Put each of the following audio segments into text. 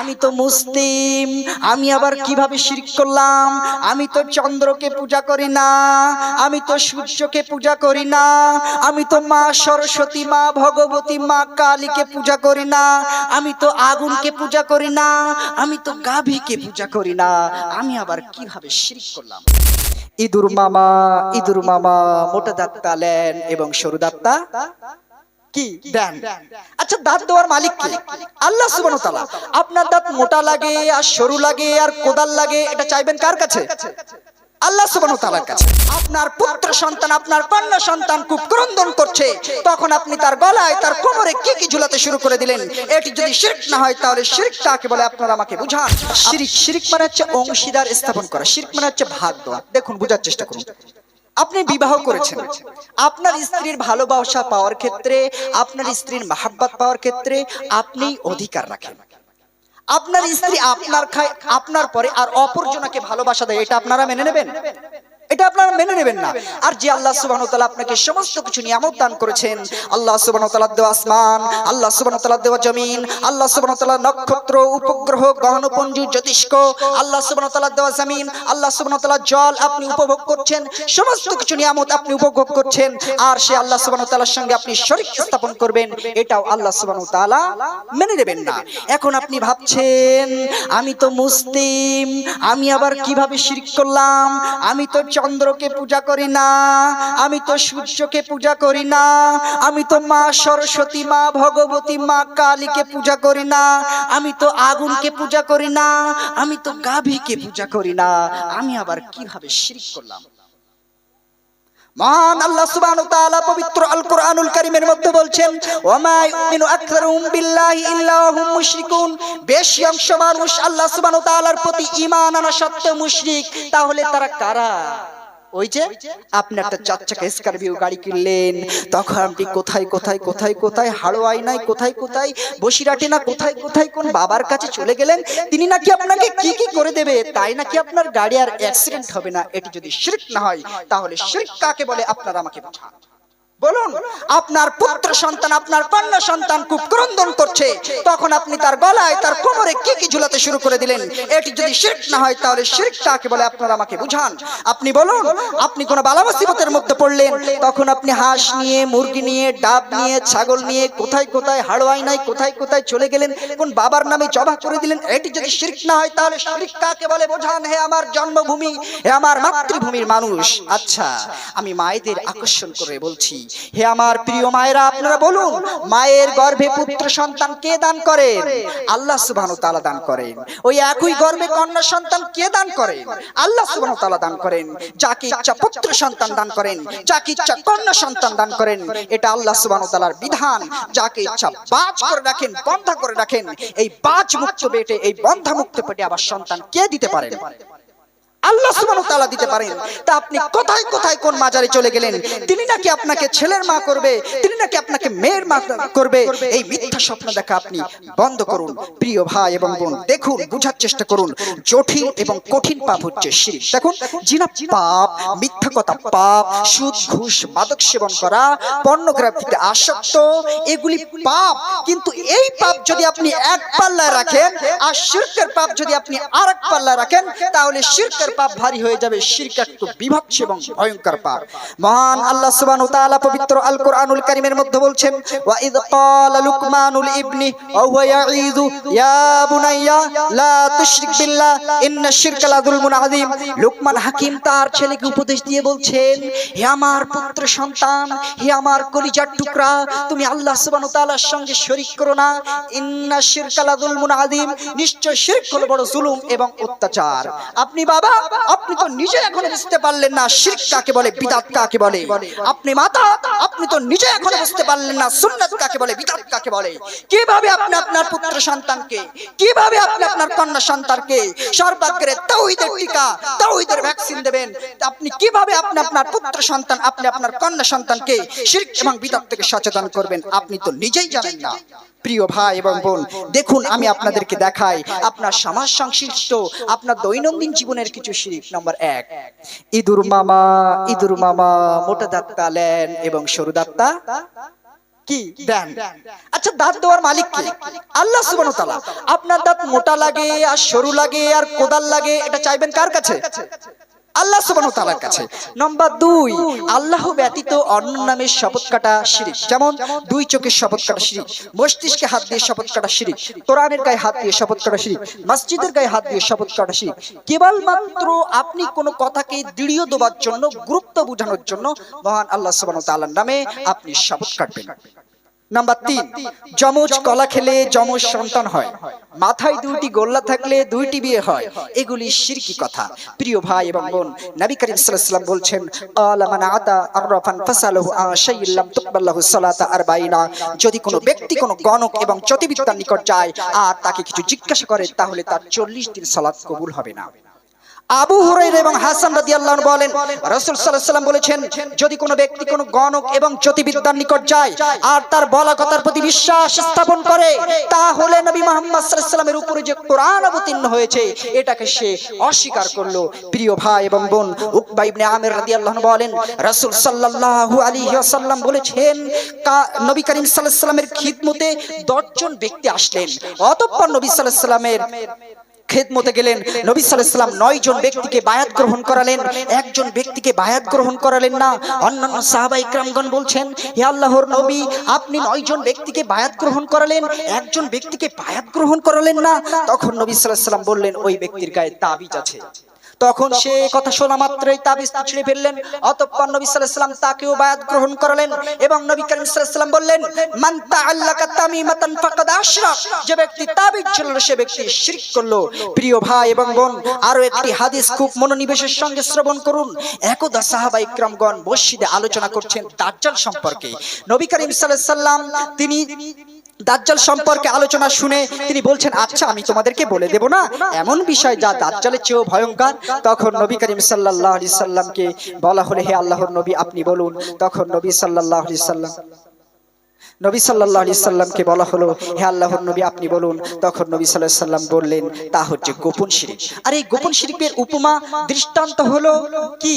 আমি তো মুসলিম, আমি আবার কীভাবে শির করলাম? আমি তো চন্দ্রকে পূজা করি না, আমি তো সূর্যকে পূজা করি না, আমি তো মা সরস্বতী, মা ভগবতী, মা কালীকে পূজা করি না, আমি তো আগুনকে পূজা করি না, আমি তো গাভীকে পূজা করি না, আমি আবার কীভাবে শির করলাম? ইঁদুর মামা ইঁদুর মামা, মোটা দাঁতটা লেন এবং সরু দাঁতটা কি দেন? আচ্ছা দাঁত দেওয়ার মালিক কে? আল্লাহ তাআলা, আপনার দাঁত মোটা লাগে, আর সরু লাগে, আর কোদাল লাগে, এটা চাইবেন কার কাছে? আল্লাহ তাআলার কাছে। আপনার পুত্র সন্তান, আপনার কন্যা সন্তান খুব ক্রন্দন করছে। তখন আপনি তার গলায়, তার কোমরে কি কি ঝুলাতে শুরু করে দিলেন? এটি যদি শিরক না হয়, তাহলে শিরক বলে আপনারা আমাকে বুঝান? শিরিক শিরিক মানে হচ্ছে অংশীদার স্থাপন করা। শিরক মানে হচ্ছে ভাগ দেওয়া। দেখুন, বোঝার চেষ্টা করুন। আপনি বিবাহ করেছেন। আপনার স্ত্রীর ভালোবাসা পাওয়ার ক্ষেত্রে আপনার স্ত্রীর মাহাব্বাত পাওয়ার ক্ষেত্রে আপনি অধিকার রাখেন। আপনার স্ত্রী আপনার খায় আপনার পরে আর অপরজনকে ভালোবাসা দেয় এটা আপনারা মেনে নেবেন? এটা আপনারা মেনে নেবেন না। আর যে আল্লাহ সুবহানাহু ওয়া তাআলা আপনাকে সমস্ত কিছু নিয়ামত দান করেছেন, আল্লাহ সুবহানাহু ওয়া তাআলার দেওয়া আসমান, আল্লাহ সুবহানাহু ওয়া তাআলার দেওয়া জমিন, আল্লাহ ওয়া তাআলার নক্ষত্র, উপগ্রহ, গহনপুঞ্জ জ্যোতিষ্ক আল্লাহ সুবহানাহু ওয়া তাআলার দেওয়া জমিন, আল্লাহ সুবহানাহু ওয়া তাআলার জল আপনি উপভোগ করছেন, সমস্ত কিছু নিয়ামত আপনি উপভোগ করছেন, আর সে আল্লাহ সুবহানাহু ওয়া তাআলার সঙ্গে আপনি শরীক স্থাপন করবেন, এটাও আল্লাহ তাআলা মেনে নেবেন না। এখন আপনি ভাবছেন, আমি তো মুসলিম, আমি আবার কীভাবে শিরক করলাম, আমি তো চন্দ্রকে পূজা করি না, আমি তো সূর্যকে পূজা করি না, আমি তো মা সরস্বতী, মা ভগবতী, মা কালীকে পূজা করি না, আমি তো আগুনকে পূজা করি না, আমি তো গাভীকে পূজা করি না, আমি আবার কীভাবে শিরক করলাম? মহান আল্লাহ সুবহানাহু ওয়া তাআলা পবিত্র আল কোরআনুল কারীমের মধ্যে বলছেন, ওয়ামা ইউমিনু আকসারুহুম বিল্লাহি ইল্লা হুম মুশরিকুন। বেশি অংশ মানুষ আল্লাহ সুবহানাহু ওয়া তাআলার প্রতি ঈমান আনা সত্ত্বেও মুশরিক। তাহলে তারা কারা? ওই যে আপনি একটা চার চাকা স্করপিও গাড়ি কিনলেন, তখন আপনি কোথায় কোথায় কোথায় কোথায় হাড়োয়াই নাই, কোথায় কোথায় বসিরাটে না, কোথায় কোথায়, কোন বাবার কাছে চলে গেলেন, তিনি নাকি আপনাকে কি কি করে দেবে, তাই নাকি আপনার গাড়ি আর অ্যাক্সিডেন্ট হবে না, এটি যদি শিরক না হয়, তাহলে শিরক কাকে বলে, আপনারা আমাকে বোঝান। বলুন, আপনার পুত্র সন্তান, আপনার কন্যা সন্তান খুব ক্রন্দন করছে। তখন আপনি তার গলায়, তার কোমরে কি কি ঝুলাতে শুরু করে দিলেন? এটি যদি শিরক না হয়, তাহলে শিরক বলে আপনারা আমাকে বুঝান? আপনি বলুন, আপনি কোন বালা মুসিবতের মধ্যে পড়লেন, তখন আপনি হাঁস নিয়ে, মুরগি নিয়ে, ডাব নিয়ে, ছাগল নিয়ে, কোথায় কোথায় হাড়োয়াই নাই কোথায় কোথায় চলে গেলেন, কোন বাবার নামে জবা করে দিলেন? এটি যদি শিরক না হয়, তাহলে শিরক বলে বোঝান? হে আমার জন্মভূমি, হে আমার মাতৃভূমির মানুষ। আচ্ছা আমি মায়েদের আকর্ষণ করে বলছি হে আমার প্রিয় মায়েরা, আপনারা বলুন, মায়ের গর্ভে পুত্র সন্তান কে দান করেন? আল্লাহ সুবহানাহু ওয়া তাআলা দান করেন। ওই একই গর্ভে কন্যা সন্তান কে দান করেন? আল্লাহ সুবহানাহু ওয়া তাআলা দান করেন। যাকে ইচ্ছা পুত্র সন্তান দান করেন, যাকে ইচ্ছা কন্যা সন্তান দান করেন, এটা আল্লাহ সুবহানাহু ওয়া তাআলার বিধান। যাকে ইচ্ছা বাজ করে রাখেন, বন্ধা করে রাখেন, এই বাজ মুক্ত পেটে, এই বন্ধা মুক্ত পেটে আবার সন্তান কে দিতে পারেন? আল্লাহ সুবহানাহু ওয়া তাআলা দিতে পারেন। তা আপনি কোথায় কোথায় কোন মাজারে চলে গেলেন? তিনি নাকি আপনাকে ছেলের মা করবে? তিনি নাকি আপনাকে মেয়ের মা করবে? এই মিথ্যা স্বপ্ন দেখা আপনি বন্ধ করুন। প্রিয় ভাই এবং বোন দেখুন বুঝার চেষ্টা করুন। জটিল এবং কঠিন পাপ হচ্ছে শিরক দেখুন জিনা পাপ মিথ্যা কথা পাপ সুদ ঘুষ মাদক সেবন করা পর্নোগ্রাফিতে আসক্ত এগুলি পাপ। কিন্তু এই পাপ যদি আপনি এক পাল্লায় রাখেন আর শিরকের পাপ যদি আপনি আরেক পাল্লায় রাখেন তাহলে শিরকের পাপ ভারী হয়ে যাবে শিরক একটু বিভৎস এবং ভয়ঙ্কর পাপ। মহান আল্লাহ সুবহানাহু ওয়া তাআলা পবিত্র আল কোরআনুল কারীমের মধ্যে বলছেন ওয়া ইয ক্বালা লুকমানুল ইবনি ওয়া হুয়া ইয়াঈযু, ইয়া বুনাইয়া, লা তুশরিক বিল্লাহ ইন্নাশ শিরকা লাযুলমুন আযীম। লুকমান হাকিম তার ছেলেকে উপদেশ দিয়ে বলছেন, হে আমার পুত্র সন্তান, হে আমার কলিজার টুকরা, তুমি আল্লাহ সুবহানাহু ওয়া তাআলার সঙ্গে শরীক করো না। ইন্নাশ শিরকা লাযুলমুন আযীম, নিশ্চয় শিরক হলো বড় জুলুম এবং অত্যাচার। আপনি বাবা আবার আপনি তো নিজে এখনও বুঝতে পারলেন না শিরক কাকে বলে, বিদাত কাকে বলে। আপনি মাতা, আপনি তো নিজে এখনও বুঝতে পারলেন না সুন্নাত কাকে বলে, বিদাত কাকে বলে। কীভাবে আপনি আপনার পুত্র সন্তানকে, কীভাবে আপনি আপনার কন্যা সন্তানকে সর্বাগ্রে তাওহীদের টিকা, তাওহীদের ভ্যাকসিন দেবেন আপনি কীভাবে আপনি আপনার পুত্র সন্তান, আপনি আপনার কন্যা সন্তানকে শিরক এবং বিদাত থেকে সচেতন করবেন, আপনি তো নিজেই জানেন না। প্রিয় ভাই এবং বোন, দেখুন, আমি আপনাদেরকে দেখাই, আপনার সমাজ সংশ্লিষ্ট, আপনার দৈনন্দিন জীবনের কিছু শিরিক নম্বর এক। ইঁদুর মামা ইঁদুর মামা, মোটা দাঁত লেন এবং সরু দাঁতটা কি? আচ্ছা মালিক আল্লাহ আপনার দাঁত মোটা লাগে আর সরু লাগে আর কোদাল লাগে, এটা চাইবেন কার কাছে? আল্লাহ সুবহানাহু ওয়া তাআলার কাছে। নাম্বার দুই, আল্লাহ ব্যতীত অন্য নামের শপথ কাটা শিরিক। যেমন দুই চোখের শপথ কাটা শিরিক, মস্তিষ্কে হাত দিয়ে শপথ কাটা শিরিক, কোরআনের গায়ে হাত দিয়ে শপথ কাটা শিরিক, মসজিদের গায়ে হাত দিয়ে শপথ কাটা শিরিক। কেবলমাত্র আপনি কোনো কথাকে দৃঢ় দেওয়ার জন্য, গুরুত্ব বোঝানোর জন্য মহান আল্লাহ সুবহানাহু ওয়া তাআলার নামে আপনি শপথ কাটবেন। নাম্বার তিন, যমজ কলা খেলে যমজ সন্তান হয়। মাথায় দুইটি গোল্লা থাকলে দুইটি বিয়ে হয়। এগুলি শিরকি কথা। প্রিয় ভাই এবং বোন, নবী করিম সাল্লাল্লাহু বলছেন, আলা মান আতা আররাফান ফাসালহু আন শাইইন লাম তুকবাল্লাহু সালাতা আরবাইনা। যদি কোনো ব্যক্তি, কোনো গণক এবং জ্যোতির্বিদ্যার নিকট যায় আর তাকে কিছু জিজ্ঞাসা করে, তাহলে তার 40 দিন সালাত কবুল হবে না। আবু হুরাইরা এবং হাসান রাদিয়াল্লাহু আনহু বলেন, রাসূল সাল্লাম বলেছেন, যদি কোনো ব্যক্তি, কোনো গণক এবং জ্যোতির্বিদ্যার নিকট যায় আর তার বলা কথার প্রতি বিশ্বাস স্থাপন করে, তাহলে নবী মুহাম্মদ সাল্লামের উপরে যে কোরআন অবতীর্ণ হয়েছে, এটাকে সে অস্বীকার করল। প্রিয় ভাই এবং বোন, উকবা ইবনে আমির রাদিয়াল্লাহু আনহু বলেন, রসুল সাল্লাল্লাহু আলাইহি ওয়াসাল্লাম বলেছেন নবী করিম আলাইহি সাল্লামের খিদমতে 10 জন ব্যক্তি আসলেন, অতঃপর নবী আলাইহি সাল্লামের খেদমতে গেলেন। নবী সাল্লাম নয় জন ব্যক্তিকে বায়াত গ্রহণ করালেন। একজন ব্যক্তিকে বায়াত গ্রহণ করালেন না। অন্যান্য সাহাবা ইকরামগণ বলছেন হে আল্লাহর নবী আপনি নয় জন ব্যক্তিকে বায়াত গ্রহণ করালেন। একজন ব্যক্তিকে বায়াত গ্রহণ করালেন না। তখন নবী সাল্লাম বললেন ওই ব্যক্তির গায়ে তাবিজ আছে। তখন সে কথা শোনা মাত্রই তাবিজ ছিঁড়ে ফেললেন। অতঃপর নবী সাল্লাল্লাহু আলাইহি সাল্লাম তাকেও বায়াত গ্রহণ করালেন এবং নবী করিম সাল্লাল্লাহু আলাইহি সাল্লাম বললেন মান তাআল্লাকা তামিমাতান ফাকাদ আশরাক যে ব্যক্তি তাবিজ ছিল সে ব্যক্তি শিরক করল। প্রিয় ভাই এবং বোন আরও একটি হাদিস খুব মনোনিবেশের সঙ্গে শ্রবণ করুন। একদা সাহাবা ইকরামগণ মসজিদে আলোচনা করছেন দাজ্জাল সম্পর্কে। নবী করিম সাল্লাল্লাহু আলাইহি সাল্লাম তিনি দাজ্জাল সম্পর্কে আলোচনা শুনে তিনি বলছেন আচ্ছা আমি তোমাদেরকে বলে দেব না, এমন বিষয় যা দাজ্জালের চেয়েও ভয়ঙ্কর? তখন নবী করিম সাল্লাহ আলি সাল্লামকে বলা হলে, হে আল্লাহর নবী, আপনি বলুন। তখন নবী সাল্লাহ আলি সাল্লাম নবী সাল্লাল্লাহু আলাইহি সাল্লামকে বলা হলো, হে আল্লাহর নবী, আপনি বলুন। তখন নবী আলাইহি সাল্লাম বললেন, তা হচ্ছে গোপন শিরিক। আর এই গোপন শিরিকের উপমা দৃষ্টান্ত হলো কি?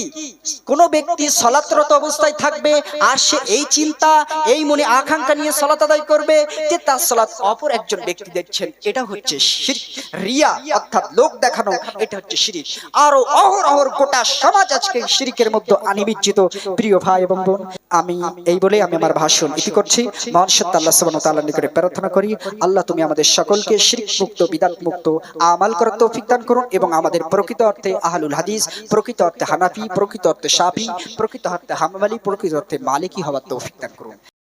কোন ব্যক্তি সলাতরত অবস্থায় থাকবে আর সে এই চিন্তা, এই মনে আকাঙ্ক্ষা নিয়ে সলাত আদায় করবে যে তার সলাত অপর একজন ব্যক্তি দেখছেন। এটা হচ্ছে রিয়া অর্থাৎ লোক দেখানো, এটা হচ্ছে শিরিক। আরও অহরহর গোটা সমাজ আজকে শিরিকের মধ্যে আনিবিজ্জিত প্রিয় ভাই এবং বোন, আমি এই বলে আমি আমার ভাষণ ইতি করছি। মহান সত্য আল্লাহ ওয়া তাআলার নিকটে প্রার্থনা করি, আল্লাহ তুমি আমাদের সকলকে শিরক মুক্ত বিদাত মুক্ত আমাল করার তৌফিক দান করুন এবং আমাদের প্রকৃত অর্থে আহলুল হাদিস, প্রকৃত অর্থে হানাফি, প্রকৃত অর্থে শাফি, প্রকৃত অর্থে হাম্বলি, প্রকৃত অর্থে মালিকি হওয়ার তৌফিক দান করুন।